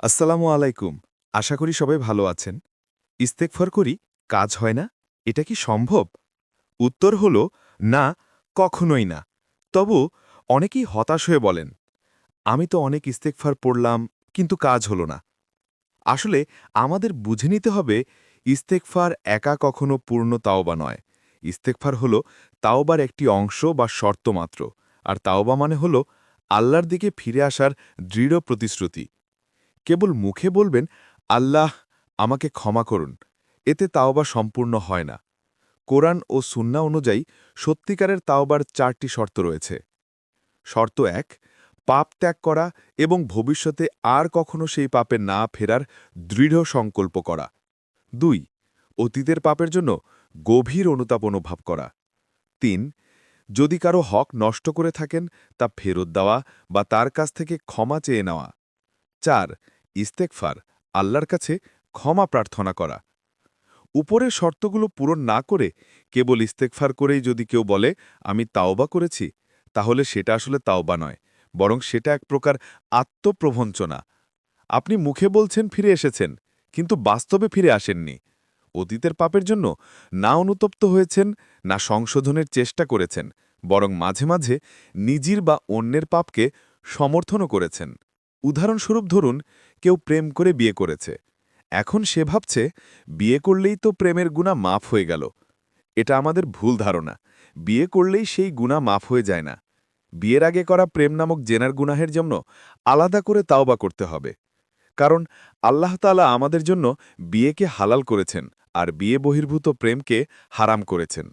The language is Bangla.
আসসালামু আলাইকুম। আশা করি সবাই ভালো আছেন। ইস্তেকফর করি, কাজ হয় না? এটা কি সম্ভব? উত্তর হল, না, কখনোই না। তবু অনেকেই হতাশ হয়ে বলেন, আমি তো অনেক ইস্তেকফার পড়লাম, কিন্তু কাজ হলো না। আসলে আমাদের বুঝে নিতে হবে, ইস্তেকফার একা কখনো পূর্ণ তাওবা নয়। ইস্তেকফার হল তাওবার একটি অংশ বা শর্ত মাত্র, আর তাওবা মানে হল আল্লাহর দিকে ফিরে আসার দৃঢ় প্রতিশ্রুতি। কেবল মুখে বলবেন, আল্লাহ, আমাকে ক্ষমা করুন। এতে তাওবা সম্পূর্ণ হয় না। কোরআন ও সুন্না অনুযায়ী সত্যিকারের তাওবার চারটি শর্ত রয়েছে। শর্ত এক, পাপ ত্যাগ করা এবং ভবিষ্যতে আর কখনো সেই পাপে না ফেরার দৃঢ় সংকল্প করা। দুই, অতীতের পাপের জন্য গভীর অনুতাপ অনুভব করা। তিন, যদি কারও হক নষ্ট করে থাকেন, তা ফেরত দেওয়া বা তার কাছ থেকে ক্ষমা চেয়ে নেওয়া। চার ইস্তেকফার, আল্লাহর কাছে ক্ষমা প্রার্থনা করা। উপরের শর্তগুলো পূরণ না করে কেবল ইস্তেকফার করেই যদি কেউ বলে, আমি তাওবা করেছি তাহলে সেটা আসলে তাওবা নয়, বরং সেটা এক প্রকার আত্মপ্রভঞ্চনা। আপনি মুখে বলছেন, ফিরে এসেছেন, কিন্তু বাস্তবে ফিরে আসেননি। অতীতের পাপের জন্য না অনুতপ্ত হয়েছেন, না সংশোধনের চেষ্টা করেছেন, বরং মাঝে মাঝে নিজের বা অন্যের পাপকে সমর্থনও করেছেন। উদাহরণস্বরূপ ধরুন, কেউ প্রেম করে বিয়ে করেছে। এখন সে ভাবছে, বিয়ে করলেই তো প্রেমের গুণা মাফ হয়ে গেল। এটা আমাদের ভুল ধারণা। বিয়ে করলেই সেই গুণা মাফ হয়ে যায় না। বিয়ের আগে করা প্রেম নামক জেনার গুনাহের জন্য আলাদা করে তাওবা করতে হবে। কারণ, আল্লাহ তালা আমাদের জন্য বিয়েকে হালাল করেছেন আর বিয়ে বহির্ভূত প্রেমকে হারাম করেছেন।